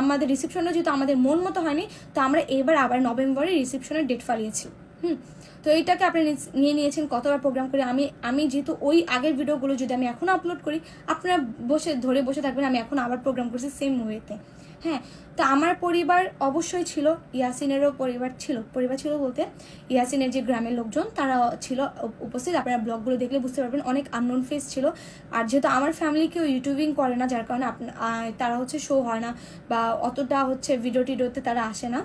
আমাদের রিসেপশনটা যেহেতু আমাদের মন মতো হয়নি, তো আমরা এবার আবার নভেম্বরে রিসেপশনের ডেট ফালিয়েছি। হুম, তো এইটাকে আপনি নিয়ে নিয়েছেন, কতবার প্রোগ্রাম করে আমি আমি যেহেতু ওই আগের ভিডিওগুলো যদি আমি এখন আপলোড করি, আপনারা বসে, ধরে বসে থাকবেন, আমি এখন আবার প্রোগ্রাম করছি সেম ওয়েতে হ্যাঁ তো আমার পরিবার অবশ্যই ছিল, ইয়াসিনেরও পরিবার ছিল পরিবার ছিল বলতে ইয়াসিনের যে গ্রামের লোকজন, তারা ছিল উপস্থিত, আপনারা ব্লগগুলো দেখলে বুঝতে পারবেন, অনেক আননোন ফেস ছিল। আর যেহেতু আমার ফ্যামিলি কেউ ইউটিউবিং করে না, যার কারণে তারা হচ্ছে শো হয় না, বা অতটা হচ্ছে ভিডিও টিডিওতে তারা আসে না।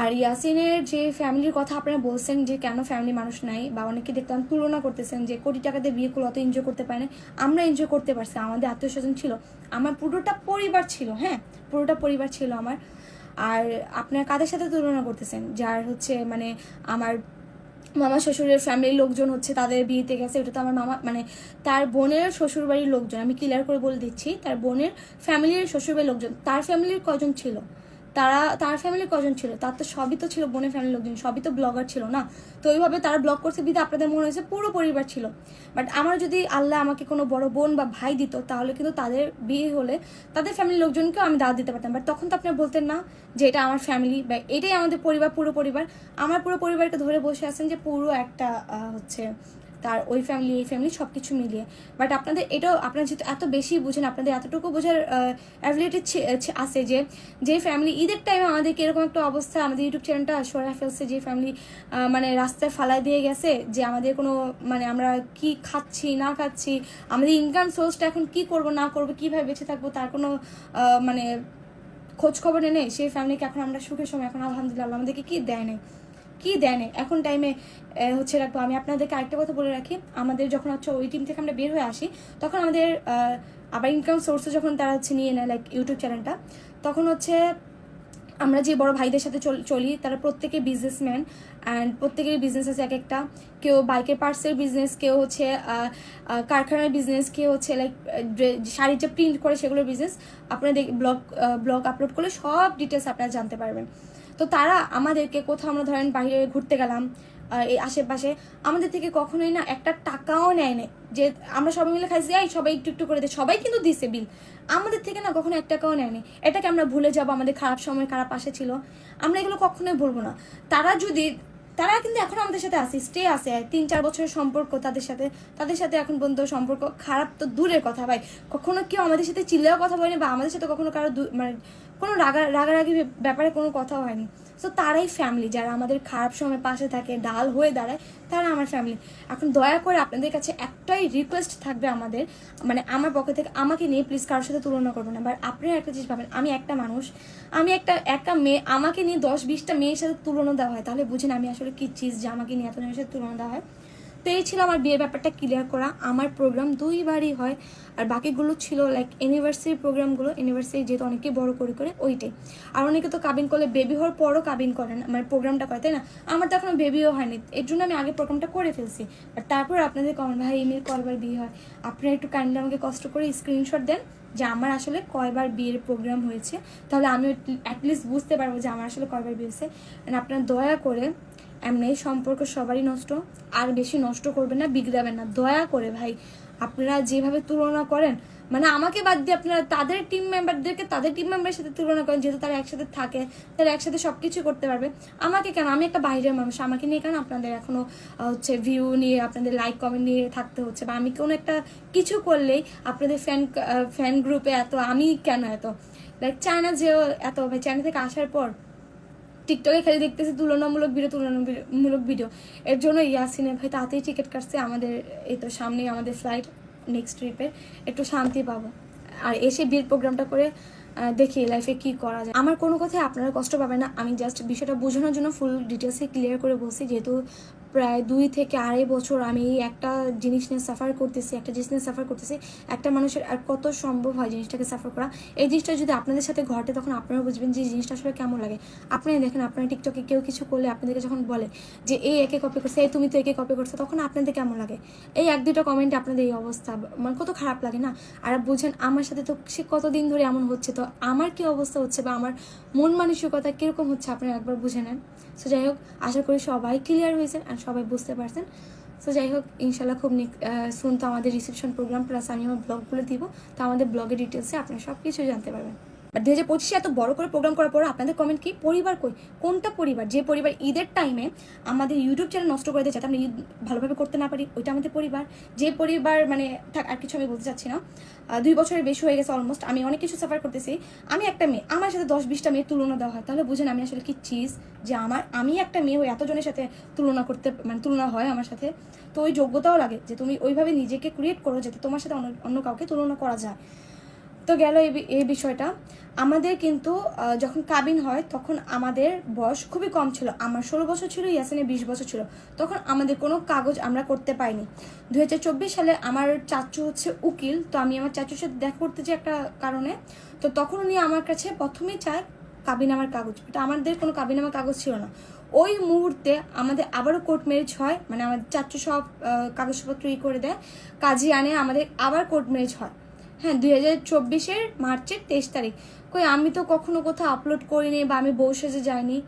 আর ইয়াসিনের যে ফ্যামিলির কথা আপনারা বলছেন যে কেন ফ্যামিলি মানুষ নাই, বা অনেকে দেখলাম তুলনা করতেছেন যে কোটি টাকা দিয়ে বিয়ে করে অত এনজয় করতে পারে না, আমরা এনজয় করতে পারছি আমাদের আত্মীয় স্বজন ছিল, আমার পুরোটা পরিবার ছিল হ্যাঁ পুরোটা পরিবার ছিল আমার, আর আপনার কাদের সাথে তুলনা করতেছেন? যার হচ্ছে মানে আমার মামা শ্বশুরের ফ্যামিলির লোকজন হচ্ছে তাদের বিয়েতে গেছে ওটা তো আমার মামা মানে তার বোনের শ্বশুর বাড়ির লোকজন, আমি ক্লিয়ার করে বলে দিচ্ছি, তার বোনের ফ্যামিলির শ্বশুরবাড়ির লোকজন, তার ফ্যামিলির কজন ছিল? তারা, তার ফ্যামিলির কজন ছিল? তার তো সবই তো ছিল বোনের ফ্যামিলির লোকজন, সবই তো ব্লগার ছিল না? তো ওইভাবে তারা ব্লগ করছে বিধে আপনাদের মনে হয়েছে পুরো পরিবার ছিল? বাট আমার যদি আল্লাহ আমাকে কোনো বড় বোন বা ভাই দিত, তাহলে কিন্তু তাদের বিয়ে হলে তাদের ফ্যামিলির লোকজনকেও আমি দাওয়াত দিতে পারতাম। বাট তখন তো আপনারা বলতেন না যে এটা আমার ফ্যামিলি বা এটাই আমাদের পরিবার, পুরো পরিবার। আমার পুরো পরিবারকে ধরে বসে আছেন যে পুরো একটা হচ্ছে তার ওই ফ্যামিলি এই ফ্যামিলি সব কিছু মিলিয়ে। বাট আপনাদের এটাও, আপনারা যেহেতু এত বেশি বুঝেন, আপনাদের এতটুকু বোঝার অ্যাবিলিটি আছে যে যে ফ্যামিলি ঈদের টাইমে আমাদেরকে এরকম একটা অবস্থা, আমাদের ইউটিউব চ্যানেলটা সরাই ফেলছে যে ফ্যামিলি মানে রাস্তায় ফালাই দিয়ে গেছে, যে আমাদের কোনো মানে আমরা কি খাচ্ছি, না খাচ্ছি, আমাদের ইনকাম সোর্সটা এখন কি করব, না করব, কীভাবে বেঁচে থাকব, তার কোনো মানে খোঁজ খবর নেই, সেই ফ্যামিলিকে এখন আমরা সুখের সময়, এখন আলহামদুলিল্লাহ, আমাদেরকে কি দেয় নাই? কি দেয় নাই? এখন টাইমে হচ্ছে রাখব, আমি আপনাদেরকে আরেকটা কথা বলে রাখি। আমাদের যখন হচ্ছে ওই টিম থেকে আমরা বের হয়ে আসি, তখন আমাদের আবার ইনকাম সোর্সে যখন তারা হচ্ছে নিয়ে নেয় লাইক ইউটিউব চ্যানেলটা তখন হচ্ছে আমরা যে বড় ভাইদের সাথে চল- তারা প্রত্যেকে বিজনেসম্যান অ্যান্ড প্রত্যেকেরই বিজনেস আছে এক একটা। কেউ বাইকের পার্টসের বিজনেস কেউ হচ্ছে কারখানার বিজনেস কেউ হচ্ছে লাইক শাড়ি যে প্রিন্ট করে সেগুলোর বিজনেস আপনারা ব্লগ ব্লগ আপলোড করলে সব ডিটেলস আপনারা জানতে পারবেন। তো তারা আমাদেরকে কোথাও আমরা ধরেন বাইরে ঘুরতে গেলাম এই আশেপাশে, আমাদের থেকে কখনোই না একটা টাকাও নেয় না যে আমরা সবাই মিলে খাইছি, এই সবাই একটু একটু করে দেয় সবাই কিন্তু দিছে বিল। আমাদের থেকে না কখনো এক টাকাও নেয়নি এটাকে আমরা ভুলে যাব, আমাদের খারাপ সময়, খারাপ পাশে ছিল। আমরা এগুলো কখনোই বলব না। তারা যদি, তারা কিন্তু এখন আমাদের সাথে আছে স্টে আছে। তিন চার বছরের সম্পর্ক তাদের সাথে তাদের সাথে এখন পর্যন্ত সম্পর্ক খারাপ তো দূরের কথা ভাই। কখনো কেউ আমাদের সাথে চিল্লেও কথা বলেনি বা আমাদের সাথে কখনো কারও মানে কোনো রাগা, রাগারাগি ব্যাপারে কোনো কথা হয়নি। সো তারাই ফ্যামিলি যারা আমাদের খারাপ সময় পাশে থাকে, ডাল হয়ে দাঁড়ায়, তারা আমার ফ্যামিলি এখন দয়া করে আপনাদের কাছে একটাই রিকোয়েস্ট থাকবে আমাদের মানে আমার পক্ষ থেকে, আমাকে নিয়ে প্লিজ কারোর সাথে তুলনা করবেন না। বাট আপনারা একটা জিনিস ভাবেন, আমি একটা মানুষ, আমি একটা একটা মেয়ে, আমাকে নিয়ে দশ বিশটা মেয়ের সাথে তুলনা দেওয়া হয়। তাহলে বুঝেন আমি আসলে কি চিজ যে আমাকে নিয়ে এতজনের সাথে তুলনা দেওয়া হয়। তো এই ছিল আমার বিয়ের ব্যাপারটা ক্লিয়ার করা। আমার প্রোগ্রাম দুইবারই হয়, আর বাকিগুলো ছিল লাইক ইউনিভার্সিটির প্রোগ্রামগুলো ইউনিভার্সিটি যেহেতু অনেকেই বড় করে করে ওইটাই। আর অনেকে তো কাবিন করলে বেবি হওয়ার পরও কাবিন করেন মানে প্রোগ্রামটা করে, তাই না? আমার তো এখনও বেবিও হয়নি, এর জন্য আমি আগে প্রোগ্রামটা করে ফেলছি। আর তারপর আপনাদের কমেন্ট, ভাই এমনি কয়বার বিয়ে হয়? আপনারা একটু কাইন্ডলি আমাকে কষ্ট করে স্ক্রিনশট দেন যে আমার আসলে কয়বার বিয়ের প্রোগ্রাম হয়েছে। তাহলে আমি অ্যাটলিস্ট বুঝতে পারব যে আমার আসলে কয়বার বিয়ে হয়েছে। আপনারা দয়া করে এমনি সম্পর্ক সবারই নষ্ট আর বেশি নষ্ট করবেন না বিগড়াবেন না। দয়া করে ভাই আপনারা যেভাবে তুলনা করেন মানে আমাকে বাদ দিয়ে আপনারা তাদের টিম মেম্বারদেরকে তাদের টিম মেম্বারের সাথে তুলনা করেন যেহেতু তারা একসাথে থাকে তারা একসাথে সব কিছু করতে পারবে। আমাকে কেন? আমি একটা বাইরের মানুষ আমাকে নিয়ে কেন আপনাদের এখনও আহ, হচ্ছে ভিউ নিয়ে আপনাদের লাইক কমেন্ট নিয়ে থাকতে হচ্ছে? বা আমি কোনো একটা কিছু করলেই আপনাদের ফ্যান ফ্যান গ্রুপে এত আমি কেন এত? লাইক চায়না যেও এত ভাই চায়না থেকে আসার পর টিকটকে খেলে দেখতেছি তুলনামূলক ভিডিও তুলনামূলক ভিডিও এর জন্য ইয়াসিনে ভাই তাতেই টিকিট কাটছে আমাদের, এই তো সামনেই আমাদের ফ্লাইট নেক্সট ট্রিপে একটু শান্তি পাবো। আর এসে বিয়ের প্রোগ্রামটা করে দেখি লাইফে কি করা যায়। আমার কোনো কথাই আপনারা কষ্ট পাবেন না। আমি জাস্ট বিষয়টা বোঝানোর জন্য ফুল ডিটেলসে ক্লিয়ার করে বলছি, যেহেতু প্রায় দুই থেকে আড়াই বছর আমি একটা জিনিস নিয়ে সাফার করতেছি, একটা জিনিস নিয়ে সাফার করতেছি, একটা মানুষের আর কত সম্ভব হয় জিনিসটাকে সাফার করা। এই জিনিসটা যদি আপনাদের সাথে ঘটে, তখন আপনারা বুঝবেন যে জিনিসটা আসলে কেমন লাগে। আপনারা দেখেন, আপনার টিকটকে কেউ কিছু করলে আপনাদেরকে যখন বলে যে, এই একে কপি করছে, এই তুমি তো একে কপি করছ, তখন আপনাদের কেমন লাগে? এই এক দুটো কমেন্টে আপনাদের এই অবস্থা মানে কত খারাপ লাগে না? আর বুঝেন, আমার সাথে তো সে কতদিন ধরে এমন হচ্ছে, তো আমার কি অবস্থা হচ্ছে বা আমার মন মানসিকতা কীরকম হচ্ছে আপনারা একবার বুঝে নেন। সো যাই হোক, আশা করি সবাই ক্লিয়ার হয়েছেন আর সবাই বুঝতে পারছেন। সো যাই হোক ইনশাল্লাহ খুব শুন তো আমাদের রিসেপশন প্রোগ্রাম প্লাস আমি আমার ব্লগগুলো দিব। তো আমাদের ব্লগের ডিটেলসে আপনারা সব কিছু জানতে পারবেন। বাট দু হাজার পঁচিশে এত বড় করে প্রোগ্রাম করার পর আপনাদের কমেন্ট কি? পরিবার কই? কোনটা পরিবার? যে পরিবার ঈদের টাইমে আমাদের ইউটিউব চ্যানেল নষ্ট করে দেয় যাতে আমরা ঈদ ভালোভাবে করতে না পারি, ওইটা আমাদের পরিবার। যে পরিবার মানে থাক, আর কিছু আমি বলতে চাচ্ছি না। দুই বছরের বেশি হয়ে গেছে অলমোস্ট আমি অনেক কিছু সাফার করতেছি। আমি একটা মেয়ে, আমার সাথে দশ বিশটা মেয়ের তুলনা দেওয়া হয়। তাহলে বুঝেন আমি আসলে কি চিজ যে আমার, আমি একটা মেয়ে হয়ে এতজনের সাথে তুলনা করতে মানে তুলনা হয় আমার সাথে। তো ওই যোগ্যতাও লাগে যে তুমি ওইভাবে নিজেকে ক্রিয়েট করো, যাতে তোমার সাথে অন্য কাউকে তুলনা করা যায়। তো গেল এই বিষয়টা। আমাদের কিন্তু যখন কাবিন হয়, তখন আমাদের বয়স খুবই কম ছিল। আমার ষোলো বছর ছিল, ইয়াসিনের বিশ বছর ছিল। তখন আমাদের কোনো কাগজ আমরা করতে পাইনি দু হাজার চব্বিশ সালে আমার চাচু হচ্ছে উকিল, তো আমি আমার চাচুর সাথে দেখা করতে চাই একটা কারণে। তো তখন উনি আমার কাছে প্রথমেই চায় কাবিনামার কাগজ। এটা আমাদের কোনো কাবিনামার কাগজ ছিল না। ওই মুহূর্তে আমাদের আবারও কোর্ট ম্যারেজ হয় মানে আমাদের চাচু সব কাগজপত্র ই করে দেয়। কাজী আনে, আমাদের আবার কোর্ট ম্যারেজ হয়। হ্যাঁ দুই হাজার চব্বিশের মার্চের তেইশ তারিখ। কই, আমি তো কখনো কোথাও আপলোড করিনি বা আমি বউ সেজে যাইনি।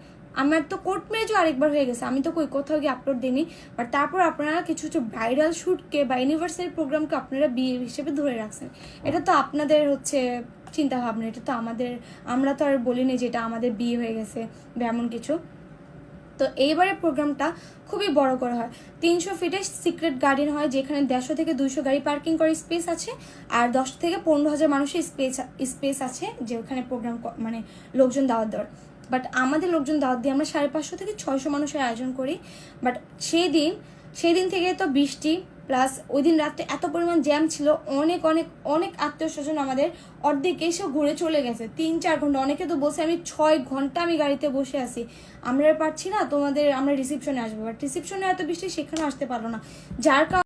আমার তো কোর্ট ম্যারেজও আরেকবার হয়ে গেছে। আমি তো কই, কোথাও গিয়ে আপলোড দিইনি। বাট তারপর আপনারা কিছু কিছু ব্রাইডাল শ্যুটকে বা ইউনিভার্সারি প্রোগ্রামকে আপনারা বিয়ে হিসেবে ধরে রাখছেন। এটা তো আপনাদের হচ্ছে চিন্তা ভাবনা এটা তো আমাদের, আমরা তো আর বলিনি যে এটা আমাদের বিয়ে হয়ে গেছে বা এমন কিছু। তো এইবারের প্রোগ্রামটা খুবই বড় করে হয়। তিনশো ফিটে সিক্রেট গার্ডেন হয়, যেখানে দেড়শো থেকে দুইশো গাড়ি পার্কিং করার স্পেস আছে আর দশ থেকে পনেরো হাজার মানুষের স্পেস স্পেস আছে যে ওখানে প্রোগ্রাম মানে লোকজন দাওয়াত দেওয়ার। বাট আমাদের লোকজন দাওয়াত দিয়ে আমরা সাড়ে পাঁচশো থেকে ছয়শো মানুষের আয়োজন করি। বাট সেই দিন সেই দিন থেকে তো বৃষ্টি প্লাস ওই দিন রাত্রে এত পরিমাণ জ্যাম ছিল, অনেক অনেক অনেক আত্মীয় স্বজন আমাদের অর্ধেক এসে ঘুরে চলে গেছে। তিন, চার ঘণ্টা, অনেকে তো বসে আমি ছয় ঘণ্টা আমি গাড়িতে বসে আছি। আমরা পারছি না, তোমাদের আমরা রিসিপশনে আসব। বাট রিসিপশনে এত বৃষ্টি, সেখানে আসতে পারল না। যার কারণে